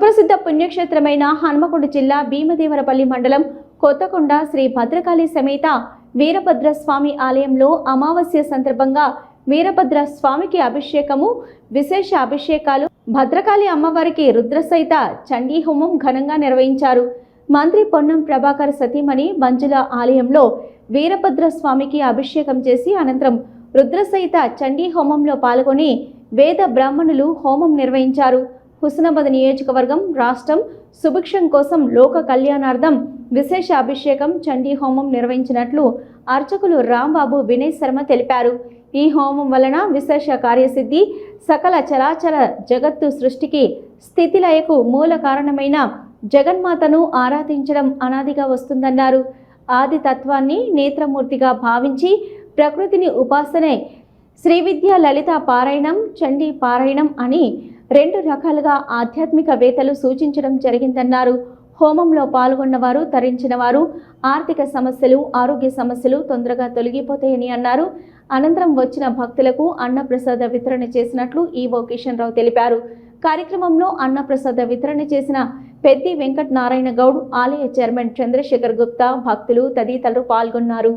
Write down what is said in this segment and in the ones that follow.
సుప్రసిద్ధ పుణ్యక్షేత్రమైన హన్మకొండ జిల్లా భీమదేవరపల్లి మండలం కొత్తకొండ శ్రీ భద్రకాళి సమేత వీరభద్రస్వామి ఆలయంలో అమావాస్య సందర్భంగా వీరభద్ర స్వామికి అభిషేకము విశేష అభిషేకాలు భద్రకాళి అమ్మవారికి రుద్రసహిత చండీ హోమం ఘనంగా నిర్వహించారు. మంత్రి పొన్నం ప్రభాకర్ సతీమణి మంజుల ఆలయంలో వీరభద్ర స్వామికి అభిషేకం చేసి అనంతరం రుద్రసహిత చండీ హోమంలో పాల్గొని వేద బ్రాహ్మణులు హోమం నిర్వహించారు. హుస్నాబాద్ నియోజకవర్గం రాష్ట్రం సుభిక్షం కోసం లోక కళ్యాణార్థం విశేష అభిషేకం చండీ హోమం నిర్వహించినట్లు అర్చకులు రాంబాబు వినయ్ శర్మ తెలిపారు. ఈ హోమం వలన విశేష కార్యసిద్ధి సకల చరాచర జగత్తు సృష్టికి స్థితిలయకు మూల కారణమైన జగన్మాతను ఆరాధించడం అనాదిగా వస్తుందన్నారు. ఆది తత్వాన్ని నేత్రమూర్తిగా భావించి ప్రకృతిని ఉపాసనే శ్రీ విద్య లలిత పారాయణం చండీ పారాయణం అని రెండు రకాలుగా ఆధ్యాత్మిక వేతలు సూచించడం జరిగిందన్నారు హోమంలో పాల్గొన్నవారు తరించిన వారు ఆర్థిక సమస్యలు ఆరోగ్య సమస్యలు తొందరగా తొలగిపోతాయని అన్నారు అనంతరం వచ్చిన భక్తులకు అన్నప్రసాద వితరణ చేసినట్లు ఈవో కిషన్ రావు తెలిపారు కార్యక్రమంలో అన్నప్రసాద వితరణ చేసిన పెద్ది వెంకట్ నారాయణ గౌడ్ ఆలయ చైర్మన్ చంద్రశేఖర్ గుప్తా భక్తులు తదితరులు పాల్గొన్నారు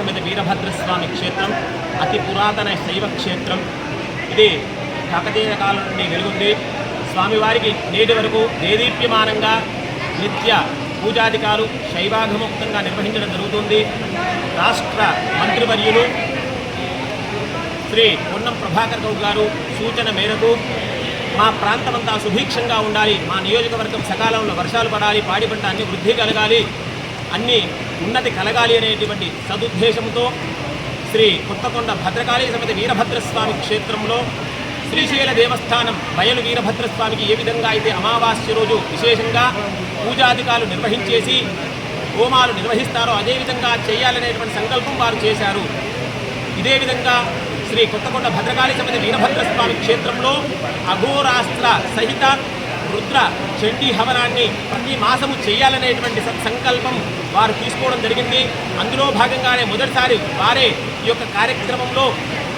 సమేత వీరభద్రస్వామి క్షేత్రం అతి పురాతన శైవ క్షేత్రం. ఇది కాకతీయ కాలం నుండి వెలుగుంది. స్వామివారికి నేటి వరకు దేదీప్యమానంగా నిత్య పూజాధికాలు శైవాగముక్తంగా నిర్వహించడం జరుగుతుంది. రాష్ట్ర మంత్రివర్యులు శ్రీ పొన్నం ప్రభాకర్ గౌడ్ గారు సూచన మేరకు మా ప్రాంతమంతా సుభిక్షంగా ఉండాలి. మా నియోజకవర్గం సకాలంలో వర్షాలు పడాలి పాడి పంట అన్ని వృద్ధి కలగాలి. అన్ని ఉన్నతి కలగాలి అనేటువంటి సదుద్దేశంతో శ్రీ కొత్తకొండ భద్రకాళీ సమేత వీరభద్రస్వామి క్షేత్రంలో శ్రీశైల దేవస్థానం బయలు వీరభద్రస్వామికి ఏ విధంగా అయితే అమావాస్య రోజు విశేషంగా పూజాధికారులు నిర్వహించేసి హోమాలు నిర్వహిస్తారో అదేవిధంగా చేయాలనేటువంటి సంకల్పం వారు చేశారు. ఇదే విధంగా శ్రీ కొత్తకొండ భద్రకాళీ సమేత వీరభద్రస్వామి క్షేత్రంలో అఘోరాస్త్ర సహిత రుద్ర చండీ హవనాన్ని ప్రతి మాసము చేయాలనేటువంటి సత్సంకల్పం వారు తీసుకోవడం జరిగింది. అందులో భాగంగానే మొదటిసారి వారే ఈ యొక్క కార్యక్రమంలో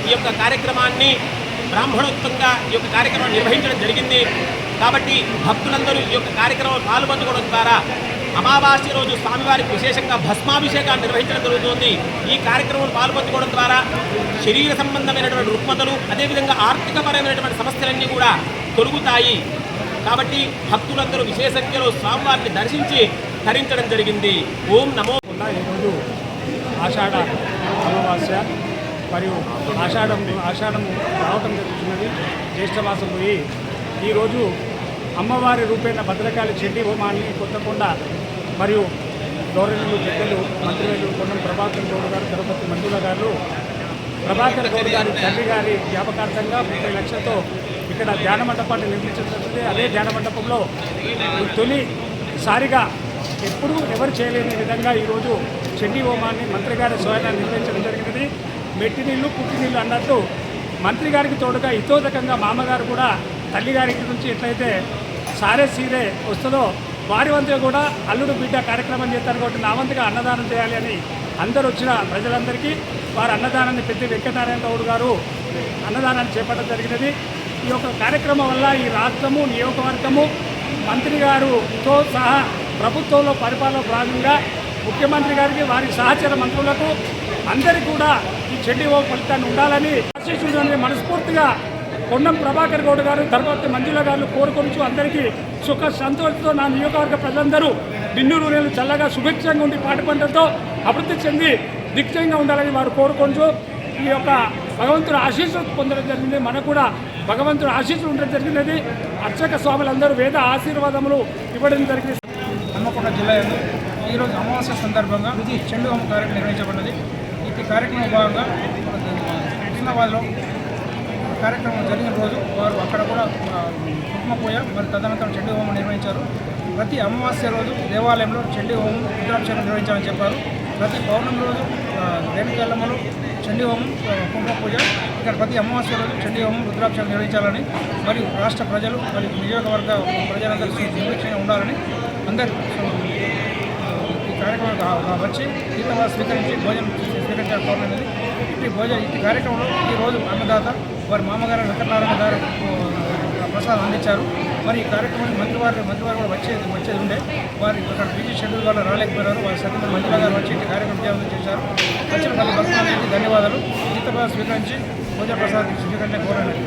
ఈ యొక్క కార్యక్రమాన్ని బ్రాహ్మణోత్తంగా ఈ యొక్క కార్యక్రమాన్ని నిర్వహించడం జరిగింది. కాబట్టి భక్తులందరూ ఈ యొక్క కార్యక్రమం పాల్పంచుకోవడం ద్వారా అమావాస్య రోజు స్వామివారికి విశేషంగా భస్మాభిషేకాన్ని నిర్వహించడం జరుగుతుంది. ఈ కార్యక్రమంలో పాల్పంచుకోవడం ద్వారా శరీర సంబంధమైనటువంటి రుగ్మతలు అదేవిధంగా ఆర్థికపరమైనటువంటి సమస్యలన్నీ కూడా తొలుగుతాయి. కాబట్టి భక్తులందరూ విశేష సంఖ్యలో స్వామివారిని దర్శించి ధరించడం జరిగింది. ఓం నమో ఈరోజు ఆషాఢ అమావాస్య మరియు ఆషాఢం ఆషాఢం రావటం జరుగుతున్నది. జ్యేష్ఠమాసం పోయి ఈరోజు అమ్మవారి రూపేణ భద్రకాళి చెడ్డి హోమాన్ని కొత్తకొండ మరియు గౌరవనీయులు జగ్గలు మంత్రివేలు కొండం ప్రభాకర్ గౌడ్ గారు తిరుపతి మంజుల గారు ప్రభాకర్ గౌడ్ గారి తండ్రి గారి జ్ఞాపకార్థంగా ముప్పై లక్షలతో ఇక్కడ ధ్యాన మండపాన్ని నిర్మించడం అదే ధ్యాన మండపంలో తొలిసారిగా ఎప్పుడూ ఎవరు చేయలేని విధంగా ఈరోజు చండీ హోమాన్ని మంత్రి గారి స్వయంగా నిర్వహించడం జరిగినది. మెట్టి నీళ్ళు పుట్టి నీళ్ళు అన్నట్టు మంత్రి గారికి తోడుగా ఇతోదకంగా మామగారు కూడా తల్లిగారి నుంచి ఎట్లయితే సారే సీరే వస్తుందో వారి వంతుగా కూడా అల్లుడు బిడ్డ కార్యక్రమం చేస్తారు కాబట్టి నా వంతుగా అన్నదానం చేయాలి అని అందరూ వచ్చిన ప్రజలందరికీ వారు అన్నదానాన్ని పెద్ద వెంకటనారాయణ గౌడ్ గారు అన్నదానాన్ని చేపట్టడం జరిగినది. ఈ యొక్క కార్యక్రమం వల్ల ఈ రాష్ట్రము నియోజకవర్గము మంత్రి గారుతో సహా ప్రభుత్వంలో పరిపాలన భాగంగా ముఖ్యమంత్రి గారికి వారి సహచర మంత్రులకు అందరికీ కూడా ఈ చెడ్డి ఓ ఫలితాన్ని ఉండాలని ఆశిస్తుందని మనస్ఫూర్తిగా కొండం ప్రభాకర్ గౌడ్ గారు తర్వాత మంజుల గారు కోరుకొనుచు అందరికీ సుఖ సంతోషంతో నా నియోజకవర్గ ప్రజలందరూ బిన్నూరు నేను చల్లగా శుభేచ్ఛంగా ఉండి పాటి పంటలతో అభివృద్ధి చెంది దిగ్జయంగా ఉండాలని వారు కోరుకొంచు ఈ యొక్క భగవంతుడు ఆశీస్సు పొందడం జరిగింది. మనకు కూడా భగవంతుడు ఆశీస్సులు ఉండడం జరిగినది. అర్చక స్వాములందరూ వేద ఆశీర్వాదములు ఇవ్వడం జరిగింది. హన్మకొండ జిల్లా ఈరోజు అమావాస్య సందర్భంగా చెండు హోమం కార్యక్రమం నిర్వహించబడినది. ఈ కార్యక్రమం భాగంగా హైదరాబాద్లో కార్యక్రమం జరిగిన రోజు వారు అక్కడ కూడా కుంకుమపోయ మరి తదనంతరం చెండు హోమం నిర్వహించారు. ప్రతి అమావాస్య రోజు దేవాలయంలో చెండు హోమం రుద్రాక్షణ నిర్వహించాలని చెప్పారు. ప్రతి పౌర్ణమి రోజు రేణుకెళ్ళమ్మలు చండీ హోమం కుంభ పూజ ఇక్కడ ప్రతి అమావాస్య రోజు చండీ హోమం రుద్రాభిషేకం నిర్వహించాలని మరియు రాష్ట్ర ప్రజలు మరియు నియోజకవర్గ ప్రజలందరూ సుభిక్షంగా ఉండాలని అందరూ ఈ కార్యక్రమం వచ్చి తీర్థవాద స్వీకరించి భోజనం స్వీకరించారు పౌర్ణమిది ఇట్టి భోజనం ఈ కార్యక్రమంలో ఈరోజు అన్నదాత వారి మామగారు వెంకటనారాయణ గారు ప్రసాదం అందించారు. మరి ఈ కార్యక్రమానికి మంత్రివారి మంత్రివారు కూడా వచ్చేది వచ్చేది ఉండే. వారి అక్కడ బిజీ షెడ్యూల్ వల్ల రాలేకపోయారు వారి సత్యమైన మంత్రి గారు వచ్చి కార్యక్రమం చేయాలని చేశారు. వచ్చిన మళ్ళీ భక్తులందరికీ ధన్యవాదాలు. తీర్థవాద స్వీకరించి భోజన ప్రసాద్ స్వీకరించే కోరలేదు